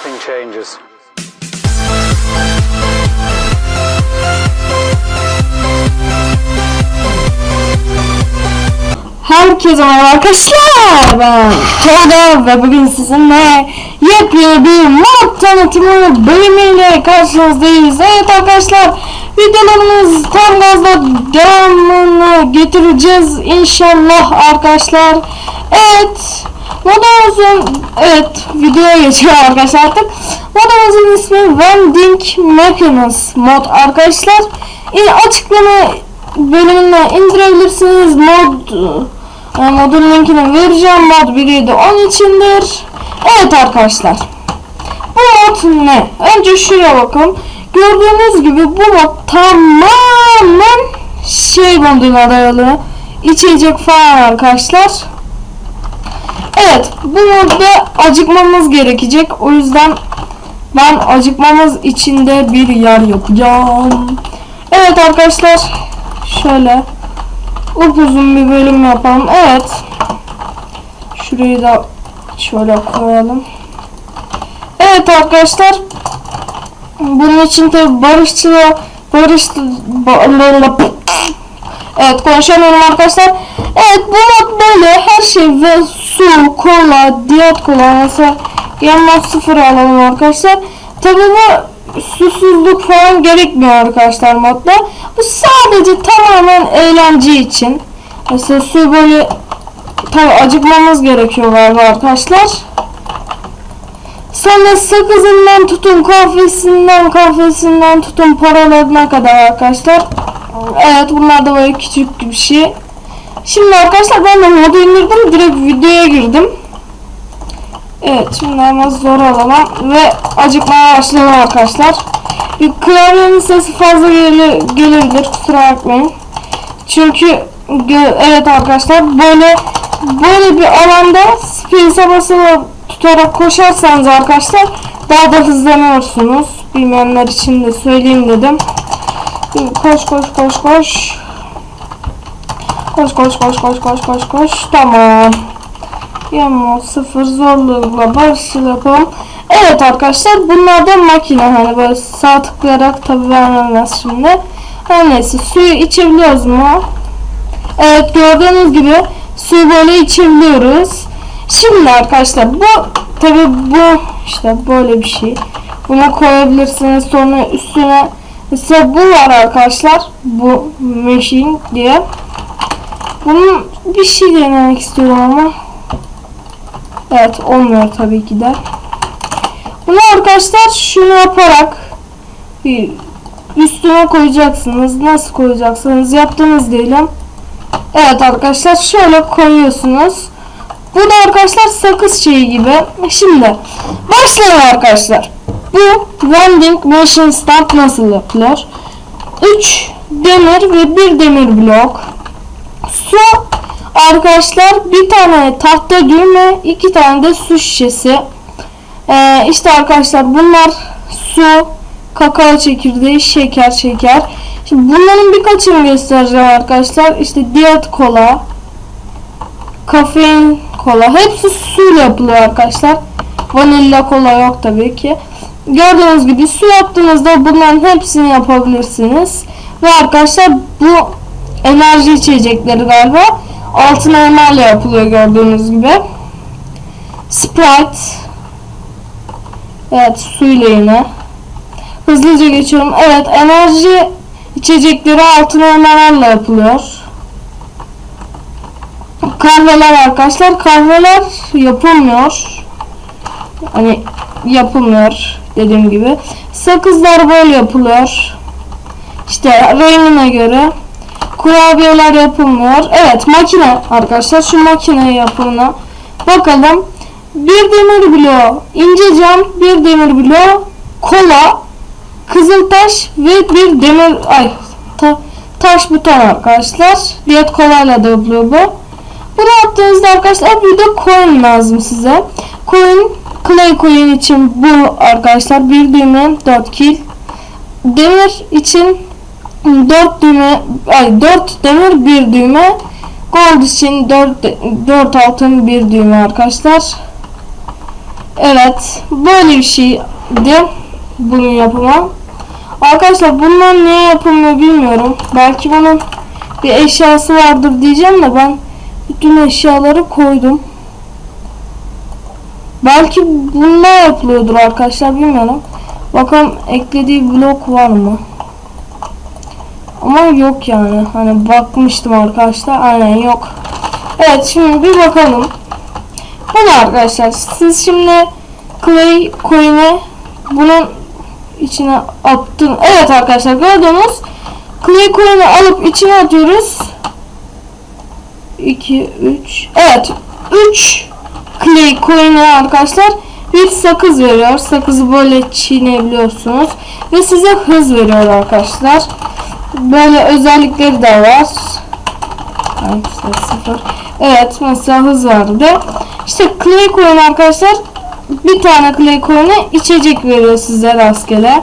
everything changes. Herkese merhaba arkadaşlar. Ben Tolga ve bugün sizinle yepyeni bir mod tanıtımı bölümüyle karşınızdayız. Evet arkadaşlar videolarımız tam gazla devamını getireceğiz inşallah arkadaşlar. Evet modumuzun evet videoya geçiyor arkadaşlar artık. Modumuzun ismi Vending Mechanism mod arkadaşlar. E, açıklama bölümünden indirebilirsiniz. Mod e, modun linkini vereceğim. Mod 1.7 10 içindir. Evet arkadaşlar. Bu mod ne? Önce şuraya bakın. Gördüğünüz gibi bu mod tamamen şey moduna dayalı. İçecek falan arkadaşlar. Evet bu modda acıkmamız gerekecek. O yüzden ben acıkmamız içinde bir yer yapacağım. Evet arkadaşlar şöyle upuzun bir bölüm yapalım. Evet. Şurayı da şöyle koyalım. Evet arkadaşlar. Bunun için tabi barışçı barış ba- Evet konuşamıyorum arkadaşlar. Evet bu mod böyle her şey ve su, kola, diyot mesela yanına sıfır alalım arkadaşlar. Tabi bu susuzluk falan gerekmiyor arkadaşlar modda. Bu sadece tamamen eğlence için. Mesela su böyle tabi acıkmamız gerekiyor galiba arkadaşlar. Sonra sakızından tutun kahvesinden kahvesinden tutun paralarına kadar arkadaşlar. Evet bunlar da böyle küçük bir şey. Şimdi arkadaşlar ben de modu indirdim. Direkt videoya girdim. Evet şimdi hemen zor alalım ve acıkmaya başlayalım arkadaşlar. Bir klavyenin sesi fazla gele, gelebilir kusura bakmayın. Çünkü evet arkadaşlar böyle böyle bir alanda space'e basılı tutarak koşarsanız arkadaşlar daha da hızlanıyorsunuz. Bilmeyenler için de söyleyeyim dedim. Koş koş koş koş. Koş koş koş koş koş koş koş. Tamam. Yama sıfır zorluğuyla barışçıl yapalım. Evet arkadaşlar bunlar da makine hani böyle sağ tıklayarak tabi vermemez şimdi. Her neyse suyu içebiliyoruz mu? Evet gördüğünüz gibi suyu böyle içebiliyoruz. Şimdi arkadaşlar bu tabi bu işte böyle bir şey. Bunu koyabilirsiniz sonra üstüne mesela bu var arkadaşlar bu machine diye. Bunun bir şey denemek istiyorum ama Evet olmuyor tabii ki de. Bunu arkadaşlar şunu yaparak üstüne koyacaksınız. Nasıl koyacaksınız? Yaptınız diyelim. Evet arkadaşlar şöyle koyuyorsunuz. Bu da arkadaşlar sakız şeyi gibi. Şimdi başlayalım arkadaşlar. Bu vending machine stand nasıl yapılır? 3 demir ve 1 demir blok. Su arkadaşlar bir tane tahta düğme iki tane de su şişesi. Ee, işte arkadaşlar bunlar su kakao çekirdeği şeker şeker. Şimdi bunların birkaçını göstereceğim arkadaşlar. İşte diyet kola kafein kola. Hepsi suyla yapılıyor arkadaşlar. Vanilya kola yok tabii ki. Gördüğünüz gibi su yaptığınızda bunların hepsini yapabilirsiniz. Ve arkadaşlar bu enerji içecekleri galiba altın elmayla yapılıyor gördüğünüz gibi. Sprite. Evet suyla yine. Hızlıca geçiyorum. Evet enerji içecekleri altın elmalarla yapılıyor. Kahveler arkadaşlar. Kahveler yapılmıyor. Hani yapılmıyor dediğim gibi. Sakızlar böyle yapılıyor. İşte rengine göre kurabiyeler yapılmıyor. Evet makine arkadaşlar şu makine yapımına bakalım. Bir demir bloğu ince cam, bir demir bloğu kola, kızıltaş ve bir demir ay ta, taş buton arkadaşlar. Diyet kolayla da yapılıyor bu. Bunu yaptığınızda arkadaşlar bir de coin lazım size. Coin clay coin için bu arkadaşlar bir düğme 4 kil. Demir için 4 düğme ay 4 demir bir düğme gold için 4 4 altın bir düğme arkadaşlar Evet. Böyle bir şeydi. Bunun yapımı. Arkadaşlar bunlar niye yapılmıyor bilmiyorum. Belki bunun bir eşyası vardır diyeceğim de ben bütün eşyaları koydum. Belki bunlar yapılıyordur arkadaşlar bilmiyorum. Bakalım eklediği blok var mı? Ama yok yani. Hani bakmıştım arkadaşlar. Aynen yok. Evet şimdi bir bakalım. Bunu arkadaşlar siz şimdi clay coin'e bunun içine attın. Evet arkadaşlar gördünüz. Clay coin'i alıp içine atıyoruz. 2 3 Evet 3 clay coin'i arkadaşlar bir sakız veriyor. Sakızı böyle çiğneyebiliyorsunuz ve size hız veriyor arkadaşlar. Böyle özellikleri de var. Evet mesela hız vardı. İşte clay coin arkadaşlar bir tane clay coin'e içecek veriyor size rastgele.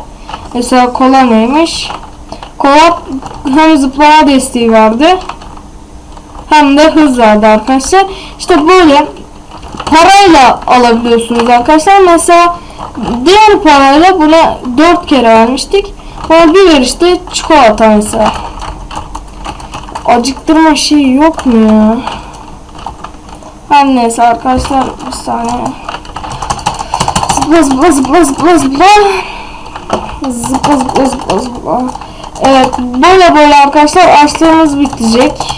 Mesela kola neymiş? Kola hem zıplama desteği vardı hem de hız vardı arkadaşlar. İşte böyle parayla alabiliyorsunuz arkadaşlar. Mesela diğer parayla buna 4 kere vermiştik. Bana bir verişte çikolata mesela. Acıktırma şey yok mu ya? Her neyse arkadaşlar bir saniye. Zıpla zıpla zıpla zıpla zıpla. Zıpla zıpla zıpla zıpla. Evet böyle böyle arkadaşlar açlığımız bitecek.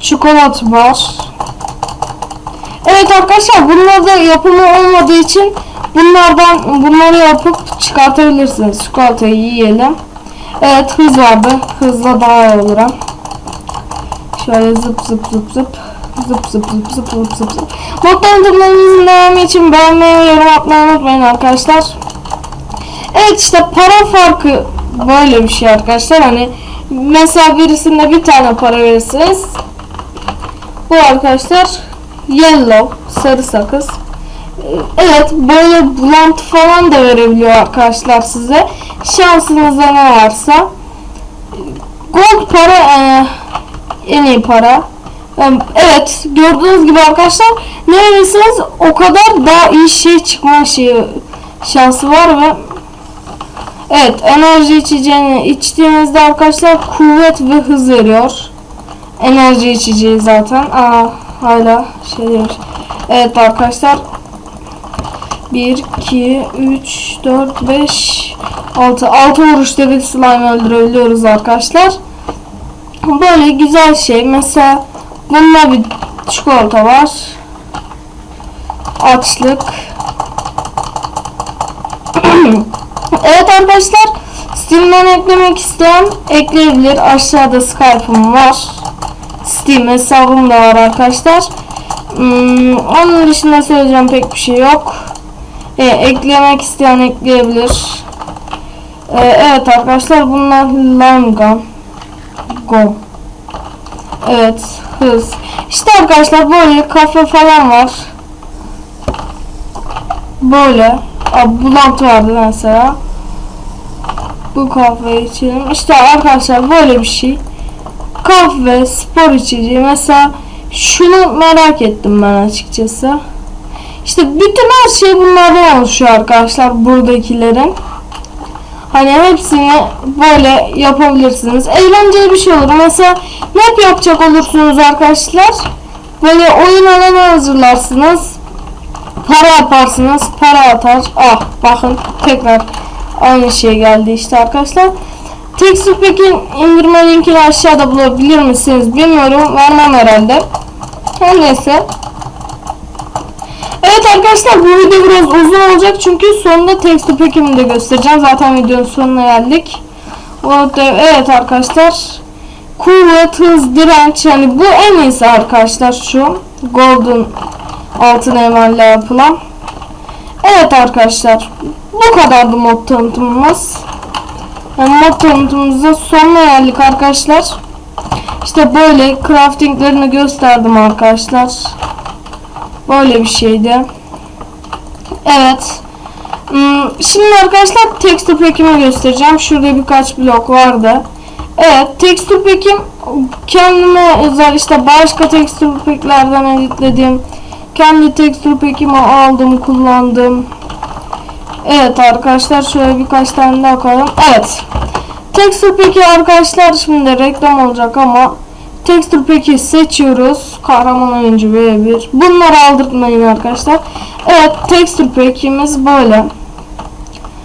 Çikolata var. Evet arkadaşlar bunlar da yapımı olmadığı için bunlardan bunları yapıp çıkartabilirsiniz. Çikolatayı yiyelim. Evet hız vardı. Hızla daha iyi olur. Şöyle zıp zıp zıp zıp. Zıp zıp zıp zıp zıp zıp zıp. Mod tanıtımlarımızın devamı için beğenmeyi ve yorum atmayı unutmayın arkadaşlar. Evet işte para farkı böyle bir şey arkadaşlar. Hani mesela birisinde bir tane para verirsiniz. Bu arkadaşlar yellow sarı sakız. Ee, Evet böyle bulantı falan da verebiliyor arkadaşlar size. Şansınızda ne varsa. Gold para e, en iyi para. Evet gördüğünüz gibi arkadaşlar ne verirseniz o kadar daha iyi şey çıkma şeyi şansı var ve Evet enerji içeceğini içtiğinizde arkadaşlar kuvvet ve hız veriyor. Enerji içeceği zaten. Aa hala şey demiş. Evet arkadaşlar 1, 2, 3, 4, 5, 6. 6 vuruşta bir slime öldürebiliyoruz arkadaşlar. Böyle güzel şey. Mesela bununla bir çikolata var. Açlık. evet arkadaşlar. Steam'den eklemek isteyen ekleyebilir. Aşağıda Skype'ım var. Steam hesabım da var arkadaşlar. Hmm, onun dışında söyleyeceğim pek bir şey yok. E, eklemek isteyen ekleyebilir. E, evet arkadaşlar bunlar gun. Go. Evet hız. İşte arkadaşlar böyle kafe falan var. Böyle. Aa, bulantı vardı mesela. Bu kahve içelim. İşte arkadaşlar böyle bir şey. Kahve, spor içeceği. Mesela şunu merak ettim ben açıkçası. İşte bütün her şey bunlardan oluşuyor arkadaşlar buradakilerin. Hani hepsini böyle yapabilirsiniz. Eğlenceli bir şey olur. Mesela map yapacak olursunuz arkadaşlar. Böyle oyun alanı hazırlarsınız. Para yaparsınız. Para atar. Ah bakın tekrar aynı şey geldi işte arkadaşlar. Texture Pack'in indirme linkini aşağıda bulabilir misiniz bilmiyorum. Vermem herhalde. Her neyse. Evet arkadaşlar bu video biraz uzun olacak çünkü sonunda texture pack'imi de göstereceğim. Zaten videonun sonuna geldik. Evet arkadaşlar. Kuvvet, hız, direnç yani bu en iyisi arkadaşlar şu. Golden altın emerle yapılan. Evet arkadaşlar. Bu kadardı mod tanıtımımız. Yani mod tanıtımımızın sonuna geldik arkadaşlar. İşte böyle craftinglerini gösterdim arkadaşlar. Böyle bir şeydi. Evet. Hmm, Şimdi arkadaşlar texture pack'imi göstereceğim. Şurada birkaç blok vardı. Evet texture pack'im kendime özel işte başka texture pack'lerden editlediğim kendi tekstür pekimi aldım kullandım. Evet arkadaşlar şöyle birkaç tane daha koyalım. Evet. Tekstür peki arkadaşlar şimdi reklam olacak ama tekstür peki seçiyoruz. Kahraman oyuncu V1. Bunları aldırtmayın arkadaşlar. Evet tekstür pekimiz böyle.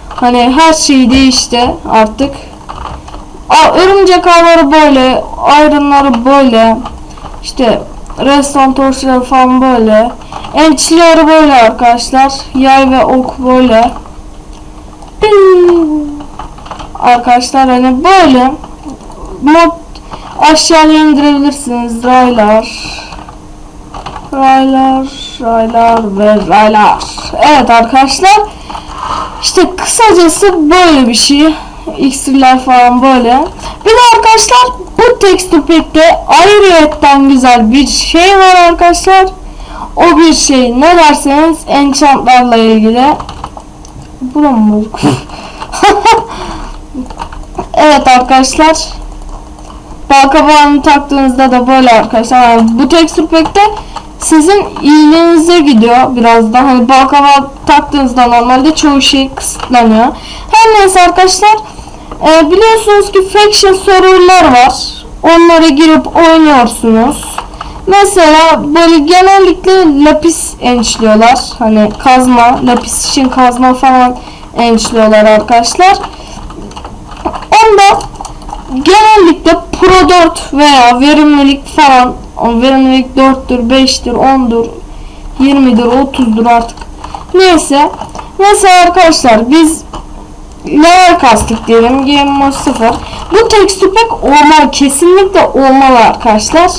Hani her şey değişti artık. Aa, örümcek ağları böyle, ayrınları böyle. İşte restoran torçları falan böyle. Ençlileri böyle arkadaşlar. Yay ve ok böyle. Arkadaşlar hani böyle mod aşağıya indirebilirsiniz. Raylar. Raylar, raylar ve raylar. Evet arkadaşlar. İşte kısacası böyle bir şey. İksirler falan böyle. Bir de arkadaşlar bu tekstür pekte ayrıyetten güzel bir şey var arkadaşlar. O bir şey ne derseniz enchantlarla ilgili. Bura mı bozuk? evet arkadaşlar. Balkabağını taktığınızda da böyle arkadaşlar. Yani bu tekstür pekte sizin iyiliğinize gidiyor biraz da. Hani balkabağı taktığınızda normalde çoğu şey kısıtlanıyor. Her neyse arkadaşlar. e, biliyorsunuz ki faction serverlar var. Onlara girip oynuyorsunuz. Mesela böyle genellikle lapis ençliyorlar. Hani kazma, lapis için kazma falan ençliyorlar arkadaşlar. Onda genellikle Pro 4 veya verimlilik falan verimlilik 4'tür, 5'tir, 10'dur, 20'dir, 30'dur artık. Neyse. Mesela arkadaşlar biz level kastık diyelim. Game mode 0. Bu tekstür pek olmalı. Kesinlikle olmalı arkadaşlar.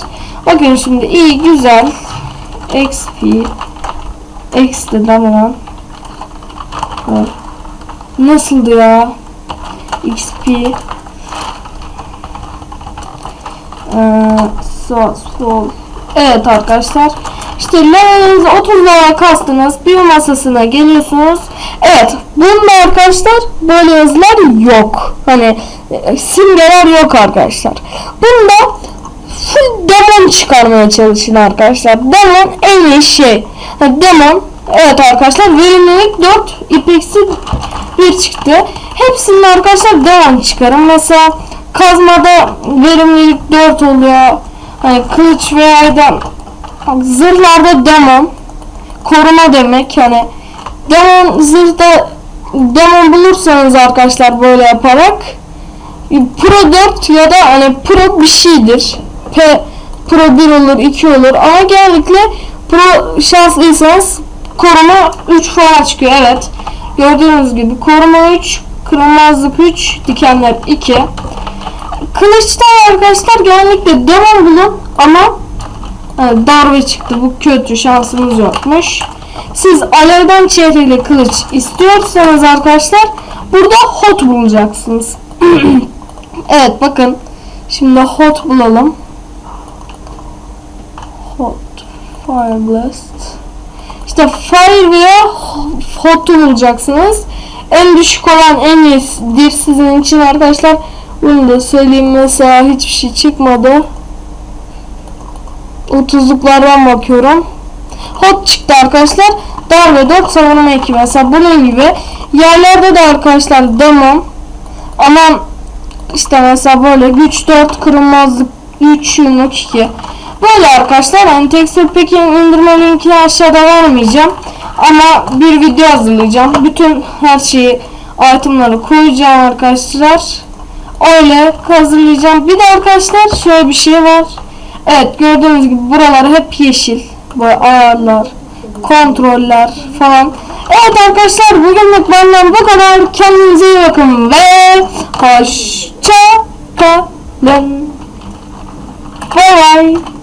Bakın şimdi iyi güzel. XP X de lan. Evet. Nasıldı ya? XP Ee, sağ sol. Evet arkadaşlar. İşte levelinizi 30 level kastınız. Bir masasına geliyorsunuz. Evet. Bunda arkadaşlar böyle yazılar yok. Hani e, simgeler yok arkadaşlar. Bunda demon çıkarmaya çalışın arkadaşlar. Demon en iyi şey. Demon Evet arkadaşlar verimlilik 4 ipeksi 1 çıktı. Hepsinin arkadaşlar demon çıkarın. Mesela kazmada verimlilik 4 oluyor. Hani kılıç veya da zırhlarda demon koruma demek hani demon zırhda demon bulursanız arkadaşlar böyle yaparak pro 4 ya da hani pro bir şeydir. P pro 1 olur 2 olur ama genellikle pro şanslıysanız koruma 3 falan çıkıyor evet. Gördüğünüz gibi koruma 3 kırılmazlık 3 dikenler 2 Kılıçta arkadaşlar genellikle demon bulun ama evet, darbe çıktı bu kötü şansımız yokmuş. Siz alevden çehreli kılıç istiyorsanız arkadaşlar burada hot bulacaksınız. evet bakın şimdi hot bulalım. Hot fire blast. İşte fire veya hot'u bulacaksınız. En düşük olan en iyidir sizin için arkadaşlar. Bunu da söyleyeyim mesela hiçbir şey çıkmadı. 30'luklardan bakıyorum. Hot çıktı arkadaşlar. Darbe 4 savunma 2 mesela bunun gibi. Yerlerde de arkadaşlar demon. Ama işte mesela böyle güç 4 kırılmazlık 3 yumruk 2. Böyle arkadaşlar hani tekstür peki indirme linkini aşağıda vermeyeceğim. Ama bir video hazırlayacağım. Bütün her şeyi itemları koyacağım arkadaşlar. Öyle hazırlayacağım. Bir de arkadaşlar şöyle bir şey var. Evet gördüğünüz gibi buraları hep yeşil. Böyle ayarlar, kontroller falan. Evet arkadaşlar bugünlük benden bu kadar. Kendinize iyi bakın ve hoşça kalın. Bye bye.